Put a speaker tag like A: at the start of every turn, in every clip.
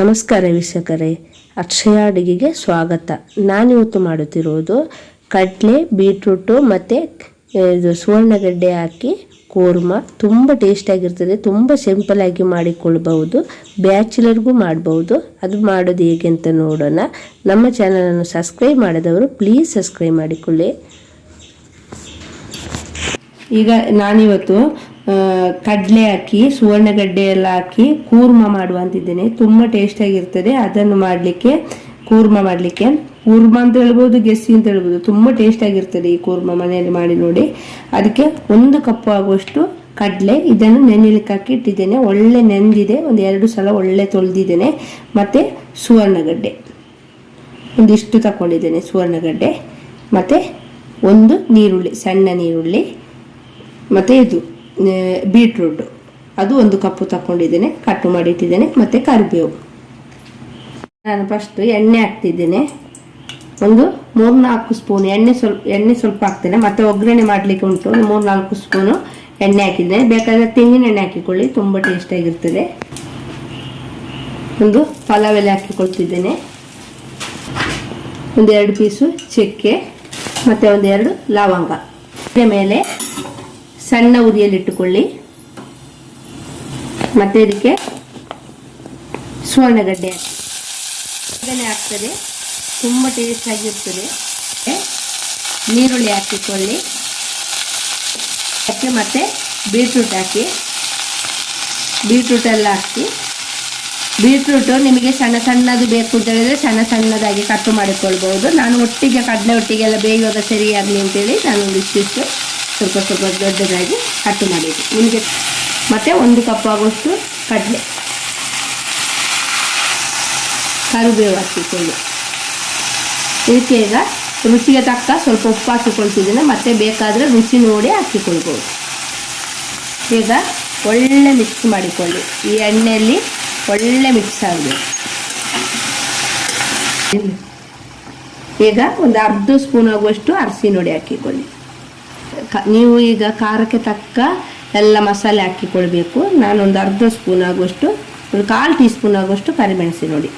A: ನಮಸ್ಕಾರ ವೀಕ್ಷಕರೇ, ಅಕ್ಷಯ ಅಡುಗೆಗೆ ಸ್ವಾಗತ. ನಾನಿವತ್ತು ಮಾಡುತ್ತಿರುವುದು ಕಡಲೆ, ಬೀಟ್ರೂಟು ಮತ್ತು ಇದು ಸುವರ್ಣಗಡ್ಡೆ ಹಾಕಿ ಕೋರ್ಮ. ತುಂಬ ಟೇಸ್ಟಾಗಿರ್ತದೆ ತುಂಬ ಸಿಂಪಲಾಗಿ ಮಾಡಿಕೊಳ್ಬಹುದು, ಬ್ಯಾಚುಲರ್ಗೂ ಮಾಡ್ಬೋದು ಅದು ಮಾಡೋದು ಹೇಗೆ ಅಂತ ನೋಡೋಣ. ನಮ್ಮ ಚಾನಲನ್ನು ಸಬ್ಸ್ಕ್ರೈಬ್ ಮಾಡಿದವರು ಪ್ಲೀಸ್ ಸಬ್ಸ್ಕ್ರೈಬ್ ಮಾಡಿಕೊಳ್ಳಿ. ಈಗ ನಾನಿವತ್ತು ಕಡ್ಲೆ ಹಾಕಿ, ಸುವರ್ಣಗಡ್ಡೆ ಎಲ್ಲ ಹಾಕಿ ಕೂರ್ಮ ಮಾಡುವಂತಿದ್ದೇನೆ ತುಂಬ ಟೇಸ್ಟಾಗಿರ್ತದೆ ಅದನ್ನು ಮಾಡಲಿಕ್ಕೆ, ಕೂರ್ಮ ಮಾಡಲಿಕ್ಕೆ. ಕೂರ್ಮ ಅಂತ ಹೇಳ್ಬೋದು, ಗೆಸ್ಸಿ ಅಂತ ಹೇಳ್ಬೋದು. ತುಂಬ ಟೇಸ್ಟಾಗಿರ್ತದೆ ಈ ಕೂರ್ಮ ಮನೆಯಲ್ಲಿ ಮಾಡಿ ನೋಡಿ. ಅದಕ್ಕೆ ಒಂದು ಕಪ್ಪು ಆಗುವಷ್ಟು ಕಡಲೆ. ಇದನ್ನು ನೆನೆಲಿಕ್ಕೆ ಹಾಕಿ ಇಟ್ಟಿದ್ದೇನೆ ಒಳ್ಳೆ ನೆಂದಿದೆ. ಒಂದು ಎರಡು ಸಲ ಒಳ್ಳೆ ತೊಳೆದಿದ್ದೇನೆ. ಮತ್ತು ಸುವರ್ಣಗಡ್ಡೆ. ಒಂದಿಷ್ಟು ತಗೊಂಡಿದ್ದೇನೆ ಸುವರ್ಣಗಡ್ಡೆ. ಮತ್ತು ಒಂದು ನೀರುಳ್ಳಿ, ಸಣ್ಣ ನೀರುಳ್ಳಿ. ಮತ್ತು ಇದು. ಬೀಟ್ರೂಟು ಅದು ಒಂದು ಕಪ್ಪು ತಗೊಂಡಿದ್ದೇನೆ ಕಟ್ ಮಾಡಿ ಇಟ್ಟಿದ್ದೇನೆ ಮತ್ತು ಕರಿಬೇವು. ನಾನು ಫಸ್ಟ್ ಎಣ್ಣೆ ಹಾಕ್ತಿದ್ದೇನೆ. ಒಂದು ಮೂರ್ನಾಲ್ಕು ಸ್ಪೂನ್ ಎಣ್ಣೆ ಸ್ವಲ್ಪ ಎಣ್ಣೆ ಸ್ವಲ್ಪ ಹಾಕ್ತೇನೆ. ಮತ್ತೆ ಒಗ್ಗರಣೆ ಮಾಡಲಿಕ್ಕೆ ಉಂಟು. ಒಂದು ಮೂರ್ನಾಲ್ಕು ಸ್ಪೂನು ಎಣ್ಣೆ ಹಾಕಿದ್ದೇನೆ. ಬೇಕಾದರೆ ತೆಂಗಿನ ಎಣ್ಣೆ ಹಾಕಿಕೊಳ್ಳಿ, ತುಂಬ ಟೇಸ್ಟಾಗಿರ್ತದೆ ಒಂದು ಪಲಾವ್ ಎಲೆ ಹಾಕಿಕೊಳ್ತಿದ್ದೇನೆ. ಒಂದೆರಡು ಪೀಸು ಚಕ್ಕೆ, ಮತ್ತು ಒಂದೆರಡು ಲವಂಗ. ಮೇಲೆ ಸಣ್ಣ ಉರಿಯಲ್ಲಿಟ್ಟುಕೊಳ್ಳಿ ಮತ್ತೆ ಇದಕ್ಕೆ ಸುವರ್ಣಗಡ್ಡೆ ಹಾಕಿ. ಹಾಕ್ತದೆ ತುಂಬ ಟೇಸ್ಟ್ ಆಗಿರ್ತದೆ. ನೀರುಳ್ಳಿ ಹಾಕಿಕೊಳ್ಳಿ. ಅದಕ್ಕೆ ಮತ್ತೆ ಬೀಟ್ರೂಟ್ ಹಾಕಿ. ಬೀಟ್ರೂಟ್ ಎಲ್ಲ ಹಾಕಿ. ಬೀಟ್ರೂಟು ನಿಮಗೆ ಸಣ್ಣ ಸಣ್ಣದು ಬೇಕು ಅಂತ ಹೇಳಿದ್ರೆ ಸಣ್ಣ ಸಣ್ಣದಾಗಿ ಕಟ್ಟು ಮಾಡಿಕೊಳ್ಬೋದು ನಾನು ಒಟ್ಟಿಗೆ ಕಡಲೆ ಒಟ್ಟಿಗೆ ಎಲ್ಲ ಬೇಯುವಾಗ ಸರಿಯಾಗಲಿ ಅಂತೇಳಿ ನಾನು ಇಷ್ಟಿಷ್ಟು ಸ್ವಲ್ಪ ಸ್ವಲ್ಪ ದೊಡ್ಡದಾಗಿ ಕಟ್ಟು ಮಾಡಿದ್ದು. ನಿಮಗೆ ಮತ್ತೆ ಒಂದು ಕಪ್ ಆಗುವಷ್ಟು ಕಡಲೆ. ಕರಿಬೇವು ಹಾಕಿಕೊಳ್ಳಿ ಇದಕ್ಕೆ ಈಗ ರುಚಿಗೆ ತಕ್ಕ ಸ್ವಲ್ಪ ಉಪ್ಪು ಹಾಕಿಕೊಳ್ತಿದ್ದೀನಿ. ಮತ್ತೆ ಬೇಕಾದರೆ ರುಚಿ ನೋಡಿ ಹಾಕಿಕೊಳ್ಬೋದು. ಈಗ ಒಳ್ಳೆ ಮಿಕ್ಸ್ ಮಾಡಿಕೊಳ್ಳಿ. ಈ ಎಣ್ಣೆಯಲ್ಲಿ ಒಳ್ಳೆ ಮಿಕ್ಸ್ ಆಗಬೇಕು ಈಗ ಒಂದು ಅರ್ಧ ಸ್ಪೂನ್ ಆಗುವಷ್ಟು ಅರಸಿ ನೋಡಿ ಹಾಕಿಕೊಳ್ಳಿ. ನೀವು ಈಗ ಖಾರಕ್ಕೆ ತಕ್ಕ ಎಲ್ಲ ಮಸಾಲೆ ಹಾಕಿಕೊಳ್ಬೇಕು. ನಾನೊಂದು ಅರ್ಧ ಸ್ಪೂನ್ ಆಗುವಷ್ಟು, ಒಂದು ಕಾಲು ಟೀ ಸ್ಪೂನ್ ಆಗುವಷ್ಟು ಕರಿಮೆಣಸಿ ನೋಡಿ.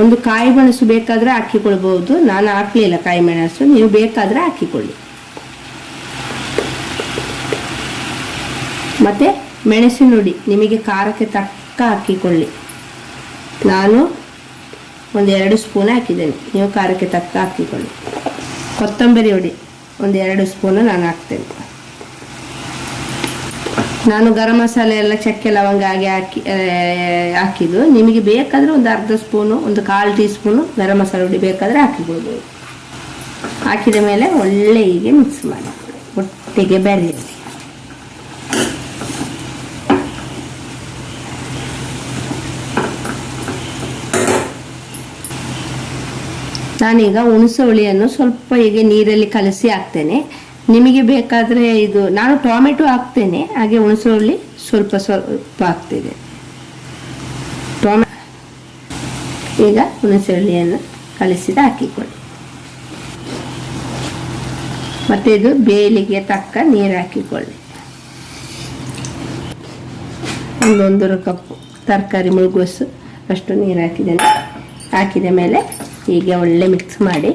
A: ಒಂದು ಕಾಯಿ ಮೆಣಸು ಬೇಕಾದರೆ ಹಾಕಿಕೊಳ್ಬೋದು ನಾನು ಹಾಕಲಿಲ್ಲ ಕಾಯಿ ಮೆಣಸು ನೀವು ಬೇಕಾದರೆ ಹಾಕಿಕೊಳ್ಳಿ. ಮತ್ತು ಮೆಣಸಿನ ನೋಡಿ. ನಿಮಗೆ ಖಾರಕ್ಕೆ ತಕ್ಕ ಹಾಕಿಕೊಳ್ಳಿ. ನಾನು ಒಂದು ಎರಡು ಸ್ಪೂನ್ ಹಾಕಿದ್ದೇನೆ. ನೀವು ಖಾರಕ್ಕೆ ತಕ್ಕ ಹಾಕಿಕೊಳ್ಳಿ. ಕೊತ್ತಂಬರಿ ಹುಡಿ ಒಂದು ಎರಡು ಸ್ಪೂನು ನಾನು ಹಾಕ್ತೇನೆ. ನಾನು ಗರಂ ಮಸಾಲೆ ಎಲ್ಲ ಚಕ್ಕೆ ಲವಂಗ ಹಾಗೆ ಹಾಕಿ ಹಾಕಿದ್ದು. ನಿಮಗೆ ಬೇಕಾದರೆ ಒಂದು ಅರ್ಧ ಸ್ಪೂನು, ಒಂದು ಕಾಲು ಟೀ ಸ್ಪೂನು ಗರಂ ಮಸಾಲೆ ಹುಡಿ ಬೇಕಾದರೆ ಹಾಕಿಬೋದು ಹಾಕಿದ ಮೇಲೆ ಒಳ್ಳೆ ಹೀಗೆ ಮಿಕ್ಸ್ ಮಾಡಿ. ಒಟ್ಟಿಗೆ ಬೆರೆಯಲಿ ನಾನೀಗ ಹುಣಸೆ ಹುಳಿಯನ್ನು ಸ್ವಲ್ಪ ಹೀಗೆ ನೀರಲ್ಲಿ ಕಲಸಿ ಹಾಕ್ತೇನೆ. ನಿಮಗೆ ಬೇಕಾದರೆ ಇದು, ನಾನು ಟೊಮೆಟೊ ಹಾಕ್ತೇನೆ, ಹಾಗೆ ಹುಣಸೆ ಹುಳಿ ಸ್ವಲ್ಪ ಸ್ವಲ್ಪ ಹಾಕ್ತಿದೆ ಟೊಮೆ, ಈಗ ಹುಣಸೆ ಹುಳಿಯನ್ನು ಕಲಸಿದ ಹಾಕಿಕೊಳ್ಳಿ. ಮತ್ತು ಇದು ಬೇಲಿಗೆ ತಕ್ಕ ನೀರು ಹಾಕಿಕೊಳ್ಳಿ. ಒಂದೊಂದೂವರೆ ಕಪ್ಪು ತರಕಾರಿ ಮುಳುಗೋಸು ಅಷ್ಟು ನೀರು ಹಾಕಿದ್ದೇನೆ. ಹಾಕಿದ ಮೇಲೆ ಹೀಗೆ ಒಳ್ಳೆ ಮಿಕ್ಸ್ ಮಾಡಿ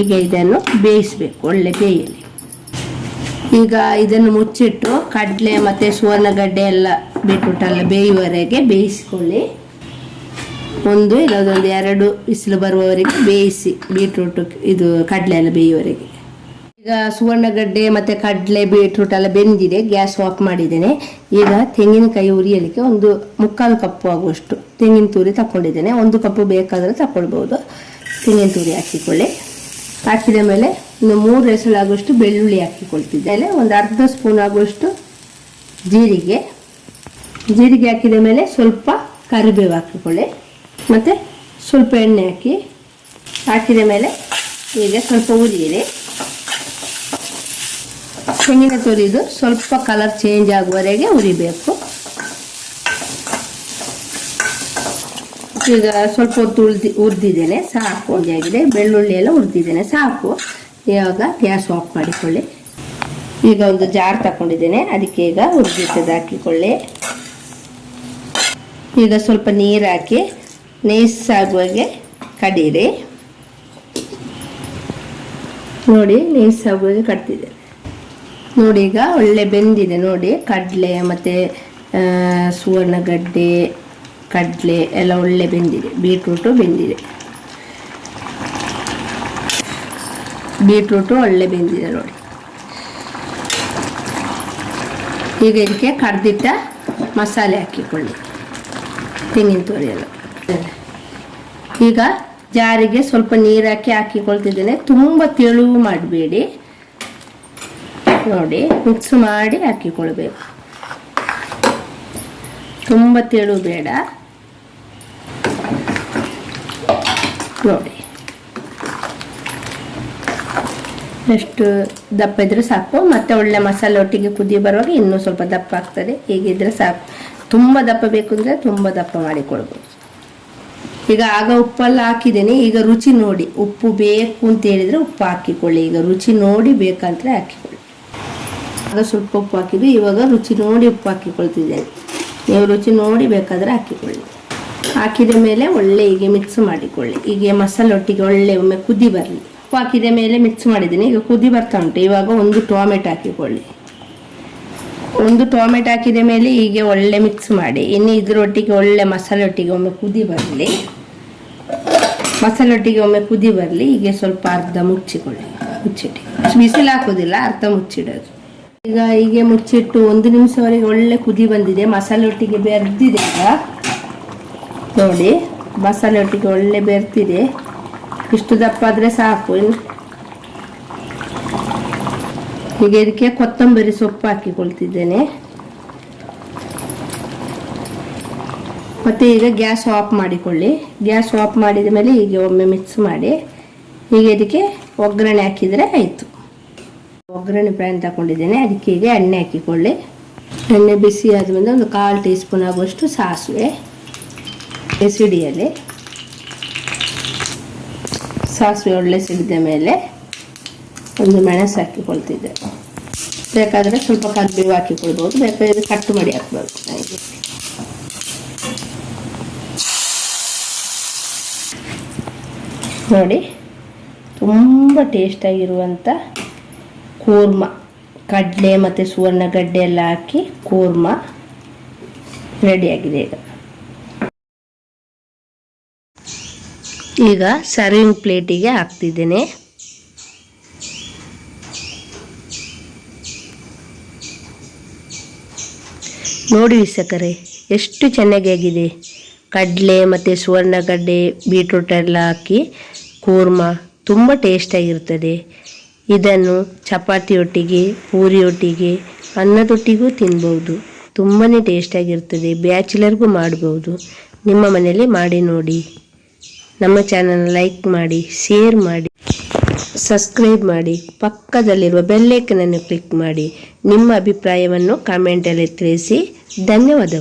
A: ಈಗ ಇದನ್ನು ಬೇಯಿಸಬೇಕು ಒಳ್ಳೆ ಬೇಯಲಿ ಈಗ ಇದನ್ನು ಮುಚ್ಚಿಟ್ಟು ಕಡಲೆ ಮತ್ತು ಸುವರ್ಣಗಡ್ಡೆ ಎಲ್ಲ ಬೀಟ್ರೂಟ್ ಎಲ್ಲ ಬೇಯುವವರೆಗೆ ಬೇಯಿಸ್ಕೊಳ್ಳಿ. ಒಂದು ಇಲ್ಲದೊಂದು ಎರಡು ಬಿಸಿಲು ಬರುವವರೆಗೆ ಬೇಯಿಸಿ ಬೀಟ್ರೂಟ್ ಇದು ಕಡಲೆ ಎಲ್ಲ ಬೇಯುವವರೆಗೆ. ಈಗ ಸುವರ್ಣಗಡ್ಡೆ ಮತ್ತು ಕಡಲೆ ಬೀಟ್ರೂಟ್ ಎಲ್ಲ ಬೆಂದಿದೆ, ಗ್ಯಾಸ್ ಆಫ್ ಮಾಡಿದ್ದೇನೆ. ಈಗ ತೆಂಗಿನಕಾಯಿ ಉರಿಯಲಿಕ್ಕೆ ಒಂದು ಮುಕ್ಕಾಲು ಕಪ್ಪು ಆಗುವಷ್ಟು ತೆಂಗಿನ ತುರಿ ತಗೊಂಡಿದ್ದೇನೆ ಒಂದು ಕಪ್ಪು ಬೇಕಾದರೆ ತಗೊಳ್ಬೋದು ತೆಂಗಿನ ತುರಿ ಹಾಕಿಕೊಳ್ಳಿ. ಹಾಕಿದ ಮೇಲೆ ಇನ್ನು ಮೂರು ಎಸಳಾಗುವಷ್ಟು ಬೆಳ್ಳುಳ್ಳಿ ಹಾಕಿಕೊಳ್ತಿದ್ದೇನೆ. ಒಂದು ಅರ್ಧ ಸ್ಪೂನ್ ಆಗುವಷ್ಟು ಜೀರಿಗೆ. ಜೀರಿಗೆ ಹಾಕಿದ ಮೇಲೆ ಸ್ವಲ್ಪ ಕರಿಬೇವು ಹಾಕಿಕೊಳ್ಳಿ. ಮತ್ತು ಸ್ವಲ್ಪ ಎಣ್ಣೆ ಹಾಕಿ ಹಾಕಿದ ಮೇಲೆ ಈಗ ಸ್ವಲ್ಪ ಉರಿಯಿರಿ ತೆಂಗಿನ ತುರಿದು ಸ್ವಲ್ಪ ಕಲರ್ ಚೇಂಜ್ ಆಗುವವರೆಗೆ ಉರಿಬೇಕು. ಈಗ ಸ್ವಲ್ಪ ಹೊತ್ತು ಉಳ್ದಿ ಹುರಿದಿದ್ದೇನೆ, ಸಾಕು ಆಗಿದೆ. ಬೆಳ್ಳುಳ್ಳಿ ಎಲ್ಲ ಹುರಿದಿದ್ದೇನೆ, ಸಾಕು. ಇವಾಗ ಗ್ಯಾಸ್ ಆಫ್ ಮಾಡಿಕೊಳ್ಳಿ. ಈಗ ಒಂದು ಜಾರ್ ತಗೊಂಡಿದ್ದೇನೆ ಅದಕ್ಕೆ ಈಗ ಹುರಿದಿಟ್ಟದ್ದು ಹಾಕಿಕೊಳ್ಳಿ. ಈಗ ಸ್ವಲ್ಪ ನೀರು ಹಾಕಿ ನೇಸಾಗುವಾಗೆ ಕಡೀರಿ ನೋಡಿ ನೇಸಾಗುವಾಗೆ ಕಟ್ತಿದೆ ನೋಡಿ, ಈಗ ಒಳ್ಳೆ ಬೆಂದಿದೆ. ನೋಡಿ, ಕಡಲೆ ಮತ್ತು ಸುವರ್ಣಗಡ್ಡೆ ಕಡಲೆ ಎಲ್ಲ ಒಳ್ಳೆ ಬೆಂದಿದೆ. ಬೀಟ್ರೂಟು ಬೆಂದಿದೆ. ಬೀಟ್ರೂಟು ಒಳ್ಳೆ ಬೆಂದಿದೆ ನೋಡಿ. ಈಗ ಇದಕ್ಕೆ ಕಡ್ದಿಟ್ಟ ಮಸಾಲೆ ಹಾಕಿಕೊಳ್ಳಿ. ತೆಂಗಿನ ಎಲ್ಲ. ಈಗ ಜಾರಿಗೆ ಸ್ವಲ್ಪ ನೀರು ಹಾಕಿ ಹಾಕಿಕೊಳ್ತಿದ್ದೇನೆ. ತುಂಬ ತೆಳು ಮಾಡಬೇಡಿ. ನೋಡಿ ಮಿಕ್ಸ್ ಮಾಡಿ ಹಾಕಿಕೊಳ್ಬೇಕು. ತುಂಬ ತೆಳು ಬೇಡ. ನೋಡಿ. ಎಷ್ಟು ದಪ್ಪ ಇದ್ರೆ ಸಾಕು, ಮತ್ತೆ ಒಳ್ಳೆ ಮಸಾಲೆ ಒಟ್ಟಿಗೆ ಕುದಿ ಬರುವಾಗ ಇನ್ನೂ ಸ್ವಲ್ಪ ದಪ್ಪ ಆಗ್ತದೆ. ಹೀಗಿದ್ರೆ ಸಾಕು. ತುಂಬ ದಪ್ಪ ಬೇಕು ಅಂದರೆ ತುಂಬ ದಪ್ಪ ಮಾಡಿಕೊಳ್ಬೋದು ಈಗ ಆಗ ಉಪ್ಪೆಲ್ಲ ಹಾಕಿದ್ದೀನಿ. ಈಗ ರುಚಿ ನೋಡಿ. ಉಪ್ಪು ಬೇಕು ಅಂತ ಹೇಳಿದ್ರೆ ಉಪ್ಪು ಹಾಕಿಕೊಳ್ಳಿ. ಈಗ ರುಚಿ ನೋಡಿ ಬೇಕಂದ್ರೆ ಹಾಕಿಕೊಳ್ಳಿ. ಆಗ ಸ್ವಲ್ಪ ಉಪ್ಪು ಹಾಕಿದ್ವಿ ಇವಾಗ ರುಚಿ ನೋಡಿ ಉಪ್ಪು ಹಾಕಿಕೊಳ್ತಿದ್ದೇನೆ. ನೀವು ರುಚಿ ನೋಡಿ ಬೇಕಾದರೆ ಹಾಕಿಕೊಳ್ಳಿ. ಹಾಕಿದ ಮೇಲೆ ಒಳ್ಳೆ ಹೀಗೆ ಮಿಕ್ಸ್ ಮಾಡಿಕೊಳ್ಳಿ. ಹೀಗೆ ಮಸಾಲೆ ಒಟ್ಟಿಗೆ ಒಳ್ಳೆ ಒಮ್ಮೆ ಕುದಿ ಬರಲಿ. ಉಪ್ಪು ಹಾಕಿದ ಮೇಲೆ ಮಿಕ್ಸ್ ಮಾಡಿದ್ದೀನಿ. ಈಗ ಕುದಿ ಬರ್ತಾ ಉಂಟು. ಇವಾಗ ಒಂದು ಟೊಮೆಟೊ ಹಾಕಿಕೊಳ್ಳಿ. ಒಂದು ಟೊಮೆಟೊ ಹಾಕಿದ ಮೇಲೆ ಹೀಗೆ ಒಳ್ಳೆ ಮಿಕ್ಸ್ ಮಾಡಿ. ಇನ್ನು ಇದರೊಟ್ಟಿಗೆ ಒಳ್ಳೆ ಮಸಾಲೆ ಒಟ್ಟಿಗೆ ಒಮ್ಮೆ ಕುದಿ ಬರಲಿ. ಮಸಾಲೆ ಒಟ್ಟಿಗೆ ಒಮ್ಮೆ ಕುದಿ ಬರಲಿ. ಹೀಗೆ ಸ್ವಲ್ಪ ಅರ್ಧ ಮುಚ್ಚಿಕೊಳ್ಳಿ. ಮುಚ್ಚಿಟ್ಟು. ಬಿಸಿಲು ಹಾಕೋದಿಲ್ಲ, ಅರ್ಧ ಮುಚ್ಚಿಡೋದು. ಈಗ ಹೀಗೆ ಮುಚ್ಚಿಟ್ಟು ಒಂದು ನಿಮಿಷವರೆಗೆ ಒಳ್ಳೆ ಕುದಿ ಬಂದಿದೆ. ಮಸಾಲೆ ಒಟ್ಟಿಗೆ ಬೆರೆದಿದೆ ಈಗ. ನೋಡಿ, ಮಸಾಲೆ ಒಟ್ಟಿಗೆ ಒಳ್ಳೆ ಬೆರ್ತಿದೆ ಇಷ್ಟು ದಪ್ಪ ಆದರೆ ಸಾಕು. ಈಗ ಇದಕ್ಕೆ ಕೊತ್ತಂಬರಿ ಸೊಪ್ಪು ಹಾಕಿಕೊಳ್ತಿದ್ದೇನೆ. ಮತ್ತು ಈಗ ಗ್ಯಾಸ್ ಆಫ್ ಮಾಡಿಕೊಳ್ಳಿ. ಗ್ಯಾಸ್ ಆಫ್ ಮಾಡಿದ ಮೇಲೆ ಹೀಗೆ ಒಮ್ಮೆ ಮಿಕ್ಸ್ ಮಾಡಿ. ಈಗ ಇದಕ್ಕೆ ಒಗ್ಗರಣೆ ಹಾಕಿದರೆ ಆಯಿತು. ಒಗ್ಗರಣೆ ಪ್ಯಾನ್ ತಗೊಂಡಿದ್ದೇನೆ. ಅದಕ್ಕೆ ಈಗ ಎಣ್ಣೆ ಹಾಕಿಕೊಳ್ಳಿ. ಎಣ್ಣೆ ಬಿಸಿ ಆದಮೇಲೆ ಒಂದು ಕಾಲು ಟೀ ಸ್ಪೂನ್ ಆಗುವಷ್ಟು ಸಾಸಿವೆ ಎಸಿಡಿಯಲ್ಲಿ. ಸಾಸಿವೆ ಒಳ್ಳೆ ಸಿಡಿದ ಮೇಲೆ ಒಂದು ಮೆಣಸು ಹಾಕಿಕೊಳ್ತಿದ್ದೆ. ಬೇಕಾದರೆ ಸ್ವಲ್ಪ ಕರಿಬೇವು ಹಾಕಿಕೊಳ್ಬೋದು. ಬೇಕಾದರೆ ಕಟ್ಟು ಮಾಡಿ ಹಾಕ್ಬೋದು. ಹಾಗೆ. ನೋಡಿ, ತುಂಬ ಟೇಸ್ಟಾಗಿರುವಂಥ ಕೂರ್ಮ, ಕಡಲೆ ಮತ್ತು ಸುವರ್ಣಗಡ್ಡೆ ಎಲ್ಲ ಹಾಕಿ ಕೂರ್ಮ ರೆಡಿಯಾಗಿದೆ ಈಗ. ಈಗ ಸರ್ವಿಂಗ್ ಪ್ಲೇಟಿಗೆ ಹಾಕ್ತಿದ್ದೇನೆ. ನೋಡಿ ವೀಕ್ಷಕರೇ, ಎಷ್ಟು ಚೆನ್ನಾಗಿ ಆಗಿದೆ. ಕಡಲೆ ಮತ್ತು ಸುವರ್ಣಗಡ್ಡೆ ಬೀಟ್ರೂಟ್ ಎಲ್ಲ ಹಾಕಿ ಕೂರ್ಮ ತುಂಬ ಟೇಸ್ಟಾಗಿರ್ತದೆ ಇದನ್ನು ಚಪಾತಿಯೊಟ್ಟಿಗೆ, ಪೂರಿಯೊಟ್ಟಿಗೆ, ಅನ್ನದೊಟ್ಟಿಗೂ ತಿನ್ಬೋದು ತುಂಬಾ ಟೇಸ್ಟಾಗಿರ್ತದೆ ಬ್ಯಾಚುಲರ್ಗೂ ಮಾಡ್ಬೋದು ನಿಮ್ಮ ಮನೆಯಲ್ಲಿ ಮಾಡಿ ನೋಡಿ. ನಮ್ಮ ಚಾನಲ್ ಲೈಕ್ ಮಾಡಿ, ಶೇರ್ ಮಾಡಿ, ಸಬ್ಸ್ಕ್ರೈಬ್ ಮಾಡಿ, ಪಕ್ಕದಲ್ಲಿರುವ ಬೆಲ್ಲೈಕನನ್ನು ಕ್ಲಿಕ್ ಮಾಡಿ. ನಿಮ್ಮ ಅಭಿಪ್ರಾಯವನ್ನು ಕಾಮೆಂಟಲ್ಲಿ ತಿಳಿಸಿ. ಧನ್ಯವಾದಗಳು.